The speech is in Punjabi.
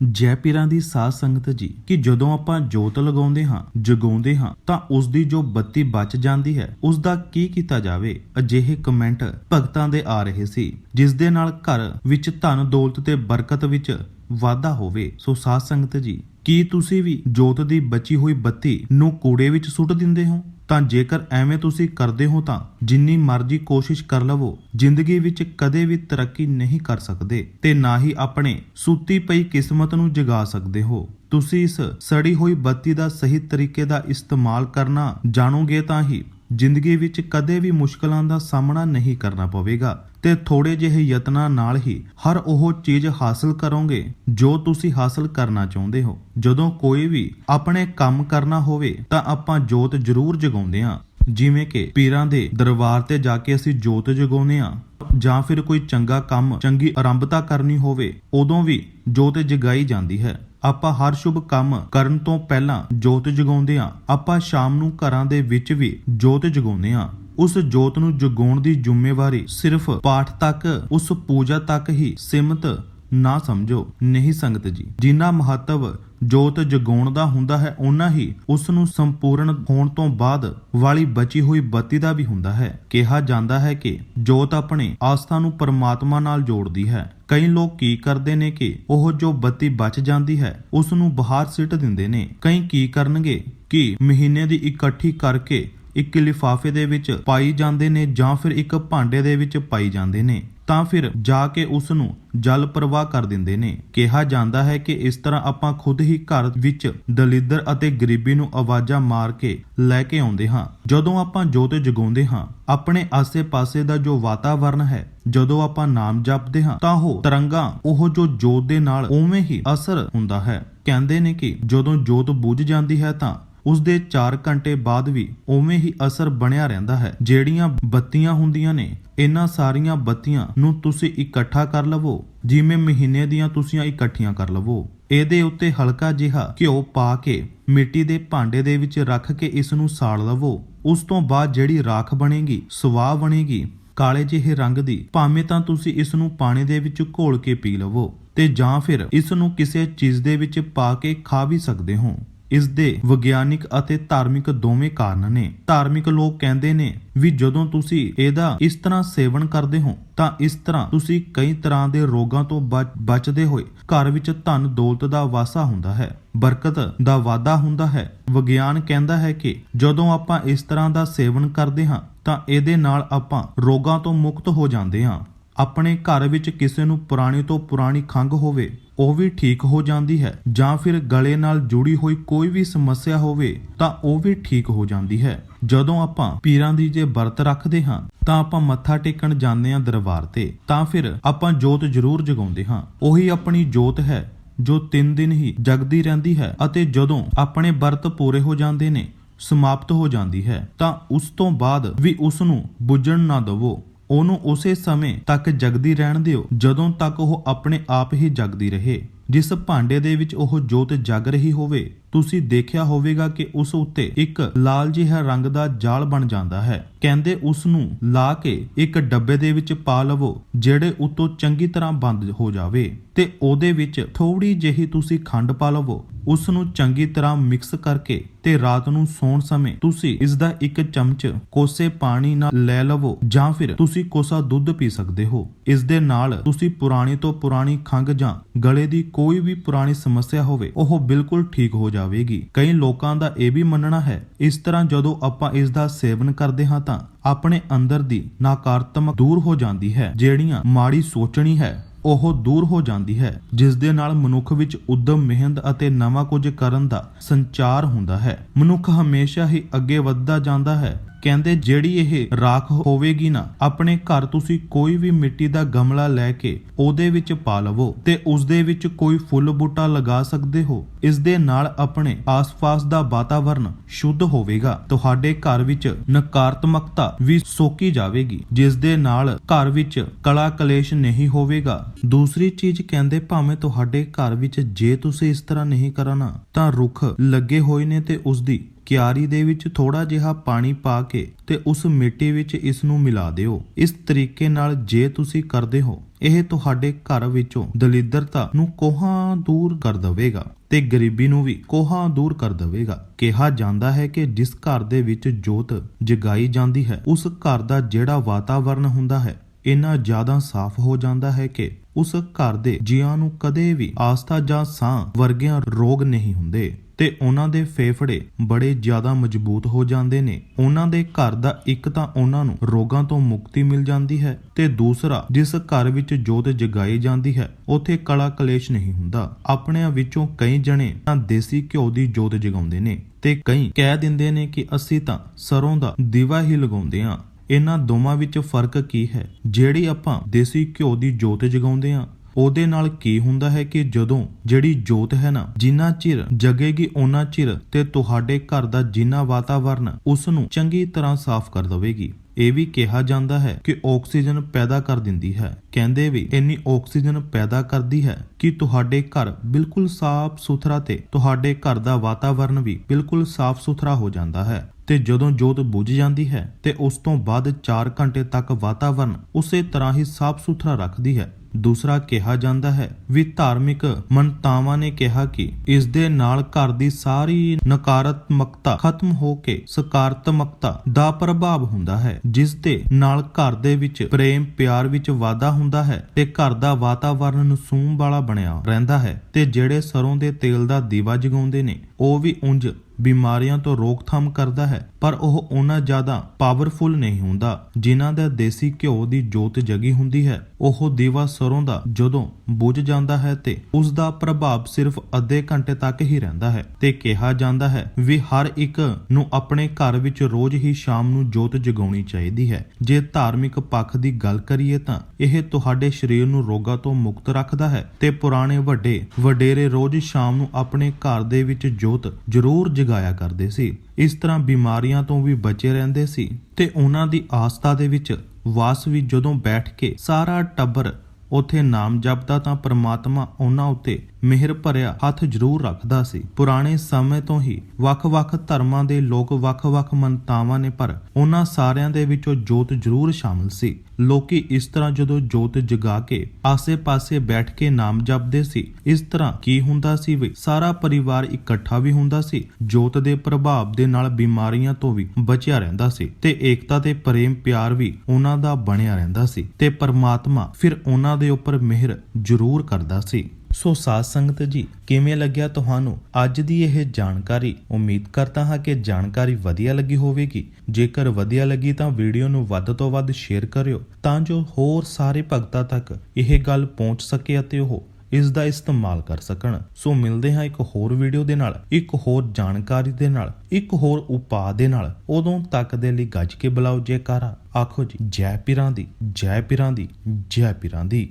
ਜੈ ਪੀਰਾਂ ਦੀ ਸਾਧ ਸੰਗਤ ਜੀ, ਕਿ ਜਦੋਂ ਆਪਾਂ ਜੋਤ ਲਗਾਉਂਦੇ ਹਾਂ, ਜਗਾਉਂਦੇ ਹਾਂ, ਤਾਂ ਉਸ ਦੀ ਜੋ ਬੱਤੀ ਬਚ ਜਾਂਦੀ ਹੈ ਉਸ ਦਾ ਕੀ ਕੀਤਾ ਜਾਵੇ? ਅਜਿਹੇ ਕਮੈਂਟ ਭਗਤਾਂ ਦੇ ਆ ਰਹੇ ਸੀ, ਜਿਸ ਦੇ ਨਾਲ ਘਰ ਵਿੱਚ ਧਨ ਦੌਲਤ ਤੇ ਬਰਕਤ ਵਿੱਚ ਵਾਧਾ ਹੋਵੇ। ਸੋ ਸਾਧ ਸੰਗਤ ਜੀ, ਕੀ ਤੁਸੀਂ ਵੀ ਜੋਤ ਦੀ ਬਚੀ ਹੋਈ ਬੱਤੀ ਨੂੰ ਕੂੜੇ ਵਿੱਚ ਸੁੱਟ ਦਿੰਦੇ ਹੋ? ਤਾਂ ਜੇਕਰ ਐਵੇਂ ਤੁਸੀਂ ਕਰਦੇ ਹੋ ਤਾਂ ਜਿੰਨੀ ਮਰਜ਼ੀ ਕੋਸ਼ਿਸ਼ ਕਰ ਲਵੋ, ਜ਼ਿੰਦਗੀ ਵਿੱਚ ਕਦੇ ਵੀ ਤਰੱਕੀ ਨਹੀਂ ਕਰ ਸਕਦੇ ਤੇ ਨਾ ਹੀ ਆਪਣੇ ਸੁੱਤੀ ਪਈ ਕਿਸਮਤ ਨੂੰ ਜਗਾ ਸਕਦੇ ਹੋ। ਤੁਸੀਂ ਇਸ ਸੜੀ ਹੋਈ ਬੱਤੀ ਦਾ ਸਹੀ ਤਰੀਕੇ ਦਾ ਇਸਤੇਮਾਲ ਕਰਨਾ ਜਾਣੋਗੇ ਤਾਂ ਹੀ ਜ਼ਿੰਦਗੀ ਵਿੱਚ ਕਦੇ ਵੀ ਮੁਸ਼ਕਲਾਂ ਦਾ ਸਾਹਮਣਾ ਨਹੀਂ ਕਰਨਾ ਪਵੇਗਾ। ਤੇ ਥੋੜੇ ਜਿਹੇ ਯਤਨਾਂ ਨਾਲ ਹੀ ਹਰ ਉਹ ਚੀਜ਼ ਹਾਸਲ ਕਰੋਗੇ ਜੋ ਤੁਸੀਂ ਹਾਸਲ ਕਰਨਾ ਚਾਹੁੰਦੇ ਹੋ। ਜਦੋਂ ਕੋਈ ਵੀ ਆਪਣੇ ਕੰਮ ਕਰਨਾ ਹੋਵੇ ਤਾਂ ਆਪਾਂ ਜੋਤ ਜ਼ਰੂਰ ਜਗਾਉਂਦੇ ਹਾਂ। ਜਿਵੇਂ ਕਿ ਪੀਰਾਂ ਦੇ ਦਰਬਾਰ ਤੇ ਜਾ ਕੇ ਅਸੀਂ ਜੋਤ ਜਗਾਉਂਦੇ ਹਾਂ ਜਾਂ ਫਿਰ ਕੋਈ ਚੰਗਾ ਕੰਮ, ਚੰਗੀ ਆਰੰਭਤਾ ਕਰਨੀ ਹੋਵੇ, ਉਦੋਂ ਵੀ ਜੋਤ ਜਗਾਈ ਜਾਂਦੀ ਹੈ। ਆਪਾਂ ਹਰ ਸ਼ੁਭ ਕੰਮ ਕਰਨ ਤੋਂ ਪਹਿਲਾਂ ਜੋਤ ਜਗਾਉਂਦੇ ਹਾਂ। ਆਪਾਂ ਸ਼ਾਮ ਨੂੰ ਘਰਾਂ ਦੇ ਵਿੱਚ ਵੀ ਜੋਤ ਜਗਾਉਂਦੇ ਹਾਂ। ਉਸ ਜੋਤ ਨੂੰ ਜਗਾਉਣ ਦੀ ਜ਼ਿੰਮੇਵਾਰੀ ਸਿਰਫ ਪਾਠ ਤੱਕ, ਉਸ ਪੂਜਾ ਤੱਕ ਹੀ ਸੀਮਿਤ ਨਾ ਸਮਝੋ। ਨਹੀਂ ਸੰਗਤ ਜੀ, ਜਿੰਨਾ ਮਹੱਤਵ ਜੋਤ ਜਗਾਉਣ ਦਾ ਹੁੰਦਾ ਹੈ, ਓਨਾ ਹੀ ਉਸ ਨੂੰ ਸੰਪੂਰਨ ਹੋਣ ਤੋਂ ਬਾਅਦ ਵਾਲੀ ਬਚੀ ਹੋਈ ਬੱਤੀ ਦਾ ਵੀ ਹੁੰਦਾ ਹੈ। ਕਿਹਾ ਜਾਂਦਾ ਹੈ ਕਿ ਜੋਤ ਆਪਣੇ ਆਸਥਾ ਨੂੰ ਪਰਮਾਤਮਾ ਨਾਲ ਜੋੜਦੀ ਹੈ। ਕਈ ਲੋਕ ਕੀ ਕਰਦੇ ਨੇ ਕਿ ਉਹ ਜੋ ਬੱਤੀ ਬਚ ਜਾਂਦੀ ਹੈ, ਉਸ ਨੂੰ ਬਾਹਰ ਸਿੱਟ ਦਿੰਦੇ ਨੇ। ਕਈ ਕੀ ਕਰਨਗੇ ਕਿ ਮਹੀਨੇ ਦੀ ਇਕੱਠੀ ਕਰਕੇ ਇੱਕ ਲਿਫਾਫੇ ਦੇ ਵਿੱਚ ਪਾਈ ਜਾਂਦੇ ਨੇ ਜਾਂ ਫਿਰ ਇੱਕ ਭਾਂਡੇ ਦੇ ਵਿੱਚ ਪਾਈ ਜਾਂਦੇ ਨੇ, ਤਾਂ ਫਿਰ ਜਾ ਕੇ ਉਸ ਨੂੰ ਜਲ ਪ੍ਰਵਾਹ ਕਰ ਦਿੰਦੇ ਨੇ। ਕਿਹਾ ਜਾਂਦਾ ਹੈ ਕਿ ਇਸ ਤਰ੍ਹਾਂ ਆਪਾਂ ਖੁਦ ਹੀ ਘਰ ਵਿੱਚ ਦਲਿੱਦਰ ਅਤੇ ਗਰੀਬੀ ਨੂੰ ਆਵਾਜ਼ਾਂ ਮਾਰ ਕੇ ਲੈ ਕੇ ਆਉਂਦੇ ਹਾਂ। ਜਦੋਂ ਆਪਾਂ ਜੋਤ ਜਗਾਉਂਦੇ ਹਾਂ, ਆਪਣੇ ਆਸੇ-ਪਾਸੇ ਦਾ ਜੋ ਵਾਤਾਵਰਣ ਹੈ, ਜਦੋਂ ਆਪਾਂ ਨਾਮ ਜਪਦੇ ਹਾਂ, ਤਾਂ ਉਹ ਤਰੰਗਾ, ਉਹ ਜੋ ਜੋਤ ਦੇ ਨਾਲ ਉਵੇਂ ਹੀ ਅਸਰ ਹੁੰਦਾ ਹੈ। ਕਹਿੰਦੇ ਨੇ ਕਿ ਜਦੋਂ ਜੋਤ ਬੁਝ ਜਾਂਦੀ ਹੈ ਤਾਂ ਉਸ ਦੇ 4 ਘੰਟੇ ਬਾਅਦ ਵੀ ਉਵੇਂ ਹੀ ਅਸਰ ਬਣਿਆ ਰਹਿੰਦਾ ਹੈ। ਜਿਹੜੀਆਂ ਬੱਤੀਆਂ ਹੁੰਦੀਆਂ ਨੇ, ਇਹਨਾਂ ਸਾਰੀਆਂ ਬੱਤੀਆਂ ਨੂੰ ਤੁਸੀਂ ਇਕੱਠਾ ਕਰ ਲਵੋ। ਜਿਵੇਂ ਮਹੀਨੇ ਦੀਆਂ ਤੁਸੀਂ ਇਕੱਠੀਆਂ ਕਰ ਲਵੋ। ਇਹਦੇ ਉੱਤੇ ਹਲਕਾ ਜਿਹਾ ਘਿਓ ਪਾ ਕੇ, ਮਿੱਟੀ ਦੇ ਭਾਂਡੇ ਦੇ ਵਿੱਚ ਰੱਖ ਕੇ ਇਸ ਨੂੰ ਸਾੜ ਲਵੋ। ਉਸ ਤੋਂ ਬਾਅਦ ਜਿਹੜੀ ਰਾਖ ਬਣੇਗੀ ਸਵਾਹ ਬਣੇਗੀ, ਕਾਲੇ ਜਿਹੇ ਰੰਗ ਦੀ, ਭਾਵੇਂ ਤਾਂ ਤੁਸੀਂ ਇਸ ਨੂੰ ਪਾਣੀ ਦੇ ਵਿੱਚ ਘੋਲ ਕੇ ਪੀ ਲਵੋ ਤੇ ਜਾਂ ਫਿਰ ਇਸ ਨੂੰ ਕਿਸੇ ਚੀਜ਼ ਦੇ ਵਿੱਚ ਪਾ ਕੇ ਖਾ ਵੀ ਸਕਦੇ ਹੋ। ਇਸ ਦੇ ਵਿਗਿਆਨਿਕ ਅਤੇ ਧਾਰਮਿਕ ਦੋਵੇਂ ਕਾਰਨ ਨੇ। ਧਾਰਮਿਕ ਲੋਕ ਕਹਿੰਦੇ ਨੇ ਵੀ ਜਦੋਂ ਤੁਸੀਂ ਇਹਦਾ ਇਸ ਤਰ੍ਹਾਂ ਸੇਵਨ ਕਰਦੇ ਹੋ, ਤਾਂ ਇਸ ਤਰ੍ਹਾਂ ਤੁਸੀਂ ਕਈ ਤਰ੍ਹਾਂ ਦੇ ਰੋਗਾਂ ਤੋਂ ਬਚ- ਬਚਦੇ ਹੋਏ ਘਰ ਵਿੱਚ ਧਨ ਦੌਲਤ ਦਾ ਵਾਸਾ ਹੁੰਦਾ ਹੈ, ਬਰਕਤ ਦਾ ਵਾਧਾ ਹੁੰਦਾ ਹੈ। ਵਿਗਿਆਨ ਕਹਿੰਦਾ ਹੈ ਕਿ ਜਦੋਂ ਆਪਾਂ ਇਸ ਤਰ੍ਹਾਂ ਦਾ ਸੇਵਨ ਕਰਦੇ ਹਾਂ, ਤਾਂ ਇਹਦੇ ਨਾਲ ਆਪਾਂ ਰੋਗਾਂ ਤੋਂ ਮੁਕਤ ਹੋ ਜਾਂਦੇ ਹਾਂ। ਆਪਣੇ ਘਰ ਵਿੱਚ ਕਿਸੇ ਨੂੰ ਪੁਰਾਣੀ ਤੋਂ ਪੁਰਾਣੀ ਖੰਘ ਹੋਵੇ ਉਹ ਵੀ ਠੀਕ ਹੋ ਜਾਂਦੀ ਹੈ ਜਾਂ ਫਿਰ ਗਲੇ ਨਾਲ ਜੁੜੀ ਹੋਈ ਕੋਈ ਵੀ ਸਮੱਸਿਆ ਹੋਵੇ ਤਾਂ ਉਹ ਵੀ ਠੀਕ ਹੋ ਜਾਂਦੀ ਹੈ। ਜਦੋਂ ਆਪਾਂ ਪੀਰਾਂ ਦੀ ਜੇ ਵਰਤ ਰੱਖਦੇ ਹਾਂ, ਤਾਂ ਆਪਾਂ ਮੱਥਾ ਟੇਕਣ ਜਾਂਦੇ ਹਾਂ ਦਰਬਾਰ ਤੇ, ਤਾਂ ਫਿਰ ਆਪਾਂ ਜੋਤ ਜ਼ਰੂਰ ਜਗਾਉਂਦੇ ਹਾਂ। ਉਹੀ ਆਪਣੀ ਜੋਤ ਹੈ, ਜੋ 3 ਦਿਨ ਹੀ ਜਗਦੀ ਰਹਿੰਦੀ ਹੈ ਅਤੇ ਜਦੋਂ ਆਪਣੇ ਵਰਤ ਪੂਰੇ ਹੋ ਜਾਂਦੇ ਨੇ, ਸਮਾਪਤ ਹੋ ਜਾਂਦੀ ਹੈ, ਤਾਂ ਉਸ ਤੋਂ ਬਾਅਦ ਵੀ ਉਸ ਨੂੰ ਬੁੱਝਣ ਨਾ ਦਵੋ। ਉਹਨੂੰ ਉਸੇ ਸਮੇਂ ਤੱਕ ਜਗਦੀ ਰਹਿਣ ਦਿਓ, ਜਦੋਂ ਤੱਕ ਉਹ ਆਪਣੇ ਆਪ ਹੀ ਜਗਦੀ ਰਹੇ। ਜਿਸ ਭਾਂਡੇ ਦੇ ਵਿੱਚ ਉਹ ਜੋਤ ਜਗ ਰਹੀ ਹੋਵੇ ਤੁਸੀਂ ਦੇਖਿਆ ਹੋਵੇਗਾ ਕਿ ਉਸ ਉੱਤੇ ਇੱਕ ਲਾਲ ਜਿਹਾ ਰੰਗ ਦਾ ਜਾਲ ਬਣ ਜਾਂਦਾ ਹੈ। ਕਹਿੰਦੇ ਉਸ ਨੂੰ ਲਾ ਕੇ ਇੱਕ ਡੱਬੇ ਦੇ ਵਿੱਚ ਪਾ ਲਵੋ, ਜਿਹੜੇ ਉੱਤੋਂ ਚੰਗੀ ਤਰ੍ਹਾਂ ਬੰਦ ਹੋ ਜਾਵੇ ਤੇ ਉਹਦੇ ਵਿੱਚ ਥੋੜੀ ਜਿਹੀ ਤੁਸੀਂ ਖੰਡ ਪਾ ਲਵੋ। ਉਸ ਨੂੰ ਚੰਗੀ ਤਰ੍ਹਾਂ ਮਿਕਸ ਕਰਕੇ ਤੇ ਰਾਤ ਨੂੰ ਸੌਣ ਸਮੇਂ ਤੁਸੀਂ ਇਸ ਦਾ ਇੱਕ ਚਮਚ ਕੋਸੇ ਪਾਣੀ ਨਾਲ ਲੈ ਲਵੋ ਜਾਂ ਫਿਰ ਤੁਸੀਂ ਕੋਸਾ ਦੁੱਧ ਪੀ ਸਕਦੇ ਹੋ। ਇਸ ਦੇ ਨਾਲ ਤੁਸੀਂ ਪੁਰਾਣੀ ਤੋਂ ਪੁਰਾਣੀ ਖੰਘ ਜਾਂ ਗਲੇ ਦੀ ਕੋਈ ਵੀ ਪੁਰਾਣੀ ਸਮੱਸਿਆ ਹੋਵੇ, ਉਹ ਬਿਲਕੁਲ ਠੀਕ ਹੋ ਜਾਵੇ ਜਾਵੇਗੀ। ਕਈ ਲੋਕਾਂ ਦਾ ਇਹ ਵੀ ਮੰਨਣਾ ਹੈ, ਇਸ ਤਰ੍ਹਾਂ ਜਦੋਂ ਆਪਾਂ ਇਸ ਦਾ ਸੇਵਨ ਕਰਦੇ ਹਾਂ ਤਾਂ ਆਪਣੇ ਅੰਦਰ ਦੀ ਨਕਾਰਾਤਮਕ ਦੂਰ ਹੋ ਜਾਂਦੀ ਹੈ, ਜਿਹੜੀਆਂ ਮਾੜੀ ਸੋਚਣੀ ਹੈ, ਉਹ ਦੂਰ ਹੋ ਜਾਂਦੀ ਹੈ, ਜਿਸ ਦੇ ਨਾਲ ਮਨੁੱਖ ਵਿੱਚ ਉਦਮ, ਮਿਹਨਤ ਅਤੇ ਨਵਾਂ ਕੁਝ ਕਰਨ ਦਾ ਸੰਚਾਰ ਹੁੰਦਾ ਹੈ। ਮਨੁੱਖ ਹਮੇਸ਼ਾ ਹੀ ਅੱਗੇ ਵੱਧਦਾ ਜਾਂਦਾ ਹੈ ਕਹਿੰਦੇ ਜਿਹੜੀ ਇਹ ਰਾਖ ਹੋਵੇਗੀ ਨਾ, ਆਪਣੇ ਘਰ ਤੁਸੀਂ ਕੋਈ ਵੀ ਮਿੱਟੀ ਦਾ ਗਮਲਾ ਲੈ ਕੇ ਉਹਦੇ ਵਿੱਚ ਪਾ ਲਵੋ ਤੇ ਉਸ ਦੇ ਵਿੱਚ ਕੋਈ ਫੁੱਲ ਬੂਟਾ ਲਗਾ ਸਕਦੇ ਹੋ। ਇਸ ਦੇ ਨਾਲ ਆਪਣੇ ਆਸ-ਪਾਸ ਦਾ ਵਾਤਾਵਰਣ ਸ਼ੁੱਧ ਹੋਵੇਗਾ। ਤੁਹਾਡੇ ਘਰ ਵਿੱਚ ਨਕਾਰਾਤਮਕਤਾ ਵੀ ਸੋਕੀ ਜਾਵੇਗੀ, ਜਿਸ ਦੇ ਨਾਲ ਘਰ ਵਿੱਚ ਕਲਾ ਕਲੇਸ਼ ਨਹੀਂ ਹੋਵੇਗਾ। ਦੂਸਰੀ ਚੀਜ਼ ਕਹਿੰਦੇ ਭਾਵੇਂ ਤੁਹਾਡੇ ਘਰ ਵਿੱਚ ਜੇ ਤੁਸੀਂ ਇਸ ਤਰ੍ਹਾਂ ਨਹੀਂ ਕਰਨਾ, ਤਾਂ ਰੁੱਖ ਲੱਗੇ ਹੋਏ ਨੇ ਤੇ ਉਸ ਦੀ ਕਿਆਰੀ ਦੇ ਵਿੱਚ ਥੋੜਾ ਜਿਹਾ ਪਾਣੀ ਪਾ ਕੇ ਤੇ ਉਸ ਮਿੱਟੀ ਵਿੱਚ ਇਸ ਨੂੰ ਮਿਲਾ ਦਿਓ। ਇਸ ਤਰੀਕੇ ਨਾਲ ਜੇ ਤੁਸੀਂ ਕਰਦੇ ਹੋ, ਇਹ ਤੁਹਾਡੇ ਘਰ ਵਿੱਚੋਂ ਦਲਿੱਦਰਤਾ ਨੂੰ ਕੋਹਾਂ ਦੂਰ ਕਰ ਦੇਵੇਗਾ ਤੇ ਗਰੀਬੀ ਨੂੰ ਵੀ ਕੋਹਾਂ ਦੂਰ ਕਰ ਦੇਵੇਗਾ। ਕਿਹਾ ਜਾਂਦਾ ਹੈ ਕਿ ਜਿਸ ਘਰ ਦੇ ਵਿੱਚ ਜੋਤ ਜਗਾਈ ਜਾਂਦੀ ਹੈ, ਉਸ ਘਰ ਦਾ ਜਿਹੜਾ ਵਾਤਾਵਰਣ ਹੁੰਦਾ ਹੈ, ਇੰਨਾ ਜ਼ਿਆਦਾ ਸਾਫ਼ ਹੋ ਜਾਂਦਾ ਹੈ ਕਿ ਉਸ ਘਰ ਦੇ ਜੀਆਂ ਨੂੰ ਕਦੇ ਵੀ ਆਸਥਾ ਜਾਂ ਸਾਹ ਵਰਗਿਆਂ ਰੋਗ ਨਹੀਂ ਹੁੰਦੇ। ਤੇ ਉਹਨਾਂ ਦੇ ਫੇਫੜੇ ਬੜੇ ਜ਼ਿਆਦਾ ਮਜ਼ਬੂਤ ਹੋ ਜਾਂਦੇ ਨੇ। ਉਹਨਾਂ ਦੇ ਘਰ ਦਾ ਇੱਕ ਤਾਂ ਉਹਨਾਂ ਨੂੰ ਰੋਗਾਂ ਤੋਂ ਮੁਕਤੀ ਮਿਲ ਜਾਂਦੀ ਹੈ ਤੇ ਦੂਸਰਾ, ਜਿਸ ਘਰ ਵਿੱਚ ਜੋਤ ਜਗਾਈ ਜਾਂਦੀ ਹੈ, ਉੱਥੇ ਕਲਾ ਕਲੇਸ਼ ਨਹੀਂ ਹੁੰਦਾ। ਆਪਣਿਆਂ ਵਿੱਚੋਂ ਕਈ ਜਣੇ ਤਾਂ ਦੇਸੀ ਘਿਓ ਦੀ ਜੋਤ ਜਗਾਉਂਦੇ ਨੇ ਤੇ ਕਈ ਕਹਿ ਦਿੰਦੇ ਨੇ ਕਿ ਅਸੀਂ ਤਾਂ ਸਰੋਂ ਦਾ ਦੀਵਾ ਹੀ ਲਗਾਉਂਦੇ ਹਾਂ। ਇਹਨਾਂ ਦੋਵਾਂ ਵਿੱਚ ਫ਼ਰਕ ਕੀ ਹੈ? ਜਿਹੜੀ ਆਪਾਂ ਦੇਸੀ ਘਿਓ ਦੀ ਜੋਤ ਜਗਾਉਂਦੇ ਹਾਂ ਉਹਦੇ ਨਾਲ ਕੀ ਹੁੰਦਾ ਹੈ ਕਿ ਜਦੋਂ ਜਿਹੜੀ ਜੋਤ ਹੈ ਨਾ, ਜਿੰਨਾ ਚਿਰ ਜਗੇਗੀ ਉਹਨਾਂ ਚਿਰ ਤੇ ਤੁਹਾਡੇ ਘਰ ਦਾ ਜਿੰਨਾ ਵਾਤਾਵਰਨ ਉਸ ਨੂੰ ਚੰਗੀ ਤਰ੍ਹਾਂ ਸਾਫ਼ ਕਰ ਦੇਵੇਗੀ। ਇਹ ਵੀ ਕਿਹਾ ਜਾਂਦਾ ਹੈ ਕਿ ਆਕਸੀਜਨ ਪੈਦਾ ਕਰ ਦਿੰਦੀ ਹੈ। ਕਹਿੰਦੇ ਵੀ ਇੰਨੀ ਆਕਸੀਜਨ ਪੈਦਾ ਕਰਦੀ ਹੈ ਕਿ ਤੁਹਾਡੇ ਘਰ ਬਿਲਕੁਲ ਸਾਫ਼ ਸੁਥਰਾ ਤੇ ਤੁਹਾਡੇ ਘਰ ਦਾ ਵਾਤਾਵਰਨ ਵੀ ਬਿਲਕੁਲ ਸਾਫ਼ ਸੁਥਰਾ ਹੋ ਜਾਂਦਾ ਹੈ। ਤੇ ਜਦੋਂ ਜੋਤ ਬੁਝ ਜਾਂਦੀ ਹੈ ਤੇ ਉਸ ਤੋਂ ਬਾਅਦ 4 ਘੰਟੇ ਤੱਕ ਵਾਤਾਵਰਨ ਉਸੇ ਤਰ੍ਹਾਂ ਹੀ ਸਾਫ਼ ਸੁਥਰਾ ਰੱਖਦੀ ਹੈ। ਦੂਸਰਾ ਕਿਹਾ ਜਾਂਦਾ ਹੈ ਵੀ ਧਾਰਮਿਕ ਮੰਨਤਾਵਾਂ ਨੇ ਕਿਹਾ ਕਿ ਇਸ ਦੇ ਨਾਲ ਘਰ ਦੀ ਸਾਰੀ ਨਕਾਰਾਤਮਕਤਾ ਖਤਮ ਹੋ ਕੇ ਸਕਾਰਾਤਮਕਤਾ ਦਾ ਪ੍ਰਭਾਵ ਹੁੰਦਾ ਹੈ, ਜਿਸ ਦੇ ਨਾਲ ਘਰ ਦੇ ਵਿੱਚ ਪ੍ਰੇਮ ਪਿਆਰ ਵਿੱਚ ਵਾਧਾ ਹੁੰਦਾ ਹੈ ਤੇ ਘਰ ਦਾ ਵਾਤਾਵਰਨ ਨਸੂਮ ਵਾਲਾ ਬਣਿਆ ਰਹਿੰਦਾ ਹੈ ਤੇ ਜਿਹੜੇ ਸਰੋਂ ਦੇ ਤੇਲ ਦਾ ਦੀਵਾ ਜਗਾਉਂਦੇ ਨੇ, ਉਹ ਵੀ ਉਂਝ ਬਿਮਾਰੀਆਂ ਤੋਂ ਰੋਕਥਾਮ ਕਰਦਾ ਹੈ, ਪਰ ਉਹ ਉਹਨਾਂ ਜ਼ਿਆਦਾ ਪਾਵਰਫੁਲ ਨਹੀਂ ਹੁੰਦਾ, ਜਿਨ੍ਹਾਂ ਦਾ ਦੇਸੀ ਘਿਓ ਦੀ ਜੋਤ ਜਗੀ ਹੁੰਦੀ ਹੈ। ਉਹ ਦੀਵਾ ਸਰੋਂ ਦਾ ਜਦੋਂ ਬੁਝ ਜਾਂਦਾ ਹੈ ਤੇ ਉਸ ਦਾ ਪ੍ਰਭਾਵ ਸਿਰਫ ਅੱਧੇ ਘੰਟੇ ਤੱਕ ਹੀ ਰਹਿੰਦਾ ਹੈ ਤੇ ਕਿਹਾ ਜਾਂਦਾ ਹੈ ਵੀ ਹਰ ਇੱਕ ਨੂੰ ਆਪਣੇ ਘਰ ਵਿੱਚ ਰੋਜ਼ ਹੀ ਸ਼ਾਮ ਨੂੰ ਜੋਤ ਜਗਾਉਣੀ ਚਾਹੀਦੀ ਹੈ। ਜੇ ਧਾਰਮਿਕ ਪੱਖ ਦੀ ਗੱਲ ਕਰੀਏ ਤਾਂ ਇਹ ਤੁਹਾਡੇ ਸਰੀਰ ਨੂੰ ਰੋਗਾਂ ਤੋਂ ਮੁਕਤ ਰੱਖਦਾ ਹੈ ਤੇ ਪੁਰਾਣੇ ਵੱਡੇ ਵਡੇਰੇ ਰੋਜ਼ ਸ਼ਾਮ ਨੂੰ ਆਪਣੇ ਘਰ ਦੇ ਵਿੱਚ ਜੋਤ ਜ਼ਰੂਰ ਜਗਾਇਆ ਕਰਦੇ ਸੀ। ਇਸ ਤਰ੍ਹਾਂ ਬਿਮਾਰੀਆਂ ਤੋਂ ਵੀ ਬਚੇ ਰਹਿੰਦੇ ਸੀ ਤੇ ਉਹਨਾਂ ਦੀ ਆਸਥਾ ਦੇ ਵਿੱਚ ਵਾਸ ਵੀ ਜਦੋਂ ਬੈਠ ਕੇ ਸਾਰਾ ਟੱਬਰ ਉਥੇ ਨਾਮ ਜਪਦਾ ਤਾਂ ਪ੍ਰਮਾਤਮਾ ਉਹਨਾਂ ਉੱਤੇ ਮਿਹਰ ਭਰਿਆ ਹੱਥ ਜ਼ਰੂਰ ਰੱਖਦਾ ਸੀ। ਪੁਰਾਣੇ ਸਮੇਂ ਤੋਂ ਹੀ ਵੱਖ-ਵੱਖ ਧਰਮਾਂ ਦੇ ਲੋਕ ਵੱਖ-ਵੱਖ ਮੰਨਤਾਵਾਂ ਨੇ ਪਰ ਉਹਨਾਂ ਸਾਰਿਆਂ ਦੇ ਵਿੱਚੋਂ ਜੋਤ ਜ਼ਰੂਰ ਸ਼ਾਮਲ ਸੀ। ਲੋਕੀ ਇਸ ਤਰ੍ਹਾਂ ਜਦੋਂ ਜੋਤ ਜਗਾ ਕੇ ਆਸੇ-ਪਾਸੇ ਬੈਠ ਕੇ ਨਾਮ ਜਪਦੇ ਸੀ, ਇਸ ਤਰ੍ਹਾਂ ਕੀ ਹੁੰਦਾ ਸੀ ਵੀ ਸਾਰਾ ਪਰਿਵਾਰ ਇਕੱਠਾ ਵੀ ਹੁੰਦਾ ਸੀ, ਜੋਤ ਦੇ ਪ੍ਰਭਾਵ ਦੇ ਨਾਲ ਬਿਮਾਰੀਆਂ ਤੋਂ ਵੀ ਬਚਿਆ ਰਹਿੰਦਾ ਸੀ ਤੇ ਏਕਤਾ ਤੇ ਪ੍ਰੇਮ ਪਿਆਰ ਵੀ ਉਹਨਾਂ ਦਾ ਬਣਿਆ ਰਹਿੰਦਾ ਸੀ ਤੇ ਪਰਮਾਤਮਾ ਫਿਰ ਉਹਨਾਂ ਦੇ ਉੱਪਰ ਮਿਹਰ ਜ਼ਰੂਰ ਕਰਦਾ ਸੀ। ਸੋ ਸਾਧ ਸੰਗਤ ਜੀ, ਕਿਵੇਂ ਲੱਗਿਆ ਤੁਹਾਨੂੰ ਅੱਜ ਦੀ ਇਹ ਜਾਣਕਾਰੀ? ਉਮੀਦ ਕਰਦਾ ਹਾਂ ਕਿ ਜਾਣਕਾਰੀ ਵਧੀਆ ਲੱਗੀ ਹੋਵੇਗੀ। ਜੇਕਰ ਵਧੀਆ ਲੱਗੀ ਤਾਂ ਵੀਡੀਓ ਨੂੰ ਵੱਧ ਤੋਂ ਵੱਧ ਸ਼ੇਅਰ ਕਰਿਓ, ਤਾਂ ਜੋ ਹੋਰ ਸਾਰੇ ਭਗਤਾਂ ਤੱਕ ਇਹ ਗੱਲ ਪਹੁੰਚ ਸਕੇ ਅਤੇ ਉਹ ਇਸ ਦਾ ਇਸਤੇਮਾਲ ਕਰ ਸਕਣ। ਸੋ ਮਿਲਦੇ ਹਾਂ ਇੱਕ ਹੋਰ ਵੀਡੀਓ ਦੇ ਨਾਲ, ਇੱਕ ਹੋਰ ਜਾਣਕਾਰੀ ਦੇ ਨਾਲ, ਇੱਕ ਹੋਰ ਉਪਾਅ ਦੇ ਨਾਲ। ਉਦੋਂ ਤੱਕ ਦੇ ਲਈ ਗੱਜ ਕੇ ਬੁਲਾਓ ਜੈਕਾਰਾ। ਆਖੋ ਜੀ, ਜੈ ਪੀਰਾਂ ਦੀ, ਜੈ ਪੀਰਾਂ ਦੀ, ਜੈ ਪੀਰਾਂ ਦੀ।